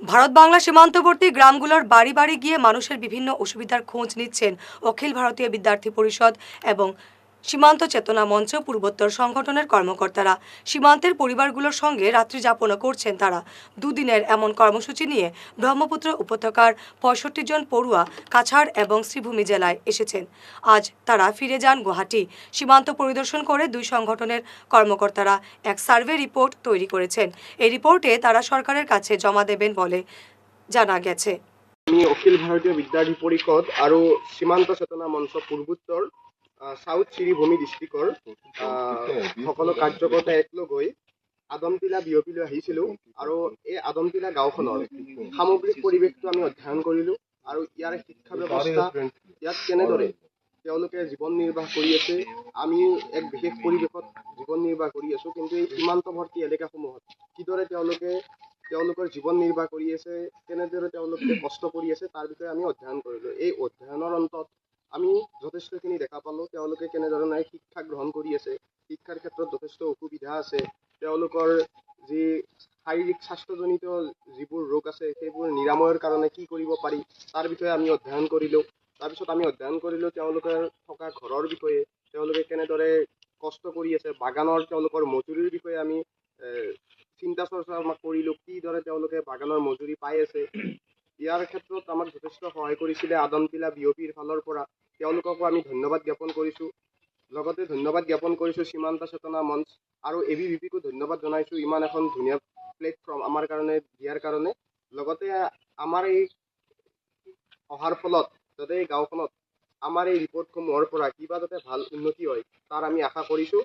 ভারত বাংলা সীমান্তবর্তী গ্রামগুলোর বাড়ি বাড়ি গিয়ে মানুষের বিভিন্ন অসুবিধার খোঁজ নিচ্ছেন অখিল ভারতীয় বিদ্যার্থী পরিষদ এবং সীমান্ত চেতনা মঞ্চ পূর্বোত্তর সংগঠনের কর্মকর্তারা। সীমান্তের পরিবারগুলোর সঙ্গে রাত্রি যাপনও করছেন তারা। দুদিনের এমন কর্মসূচি নিয়ে ব্রহ্মপুত্র উপত্যকার পঁয়ষট্টি জন পড়ুয়া কাছাড় এবং শ্রীভূমি জেলায় এসেছেন। আজ তারা ফিরে যান গুয়াহাটি। সীমান্ত পরিদর্শন করে দুই সংগঠনের কর্মকর্তারা এক সার্ভে রিপোর্ট তৈরি করেছেন। এই রিপোর্টে তারা সরকারের কাছে জমা দেবেন বলে জানা গেছে। আমি অখিল ভাৰতীয় বিদ্যাৰ্থী পৰিষদ আৰু সীমান্ত চেতনা মঞ্চ পূৰ্বোত্তৰ আহ, চাউথ শ্ৰীভূমি ডিষ্ট্ৰিক্টৰ সকলো কাৰ্যকৰ্তা একলগ হৈ আদমটিলা বিয়পি লৈ আহিছিলোঁ আৰু এই আদমটিলা গাঁওখনৰ সামগ্ৰিক পৰিৱেশটো আমি অধ্যয়ন কৰিলোঁ আৰু ইয়াৰ শিক্ষা ব্যৱস্থা ইয়াত কেনেদৰে তেওঁলোকে জীৱন নিৰ্বাহ কৰি আছে আমি এক বিশেষ পৰিৱেশত জীৱন নিৰ্বাহ কৰি আছোঁ কিন্তু এই সীমান্তৱৰ্তী এলেকাসমূহত কিদৰে তেওঁলোকে তেওঁলোকৰ জীৱন নিৰ্বাহ কৰি আছে কেনেদৰে তেওঁলোকে কষ্ট কৰি আছে তাৰ বিষয়ে আমি অধ্যয়ন কৰিলোঁ। এই অধ্যয়নৰ অন্তত আমি যথেষ্টখিনি দেখা পালোঁ। তেওঁলোকে কেনেধৰণে শিক্ষা গ্ৰহণ কৰি আছে শিক্ষাৰ ক্ষেত্ৰত যথেষ্ট অসুবিধা আছে। তেওঁলোকৰ যি শাৰীৰিক স্বাস্থ্যজনিত যিবোৰ ৰোগ আছে সেইবোৰ নিৰাময়ৰ কাৰণে কি কৰিব পাৰি তাৰ বিষয়ে আমি অধ্যয়ন কৰিলোঁ। তাৰপিছত আমি অধ্যয়ন কৰিলোঁ তেওঁলোকে থকা ঘৰৰ বিষয়ে তেওঁলোকে কেনেদৰে কষ্ট কৰি আছে বাগানৰ তেওঁলোকৰ মজুৰিৰ বিষয়ে আমি চিন্তা চৰ্চা আমাক কৰিলোঁ কিদৰে তেওঁলোকে বাগানৰ মজুৰি পাই আছে। ইয়াৰ ক্ষেত্ৰত আমাক যথেষ্ট সহায় কৰিছিলে আদমটিলা বিয়পিৰ ফালৰ পৰা। তেওঁলোককো আমি ধন্যবাদ জ্ঞাপন কৰিছোঁ। লগতে ধন্যবাদ জ্ঞাপন কৰিছোঁ সীমান্ত চেতনা মঞ্চ আৰু এ বি ভি পিকো ধন্যবাদ জনাইছোঁ। ইমান এখন ধুনীয়া প্লেটফৰ্ম আমাৰ কাৰণে দিয়াৰ কাৰণে। লগতে আমাৰ এই অহাৰ ফলত যাতে এই গাঁওখনত আমাৰ এই ৰিপৰ্টসমূহৰ পৰা কিবা যাতে ভাল উন্নতি হয় তাৰ আমি আশা কৰিছোঁ।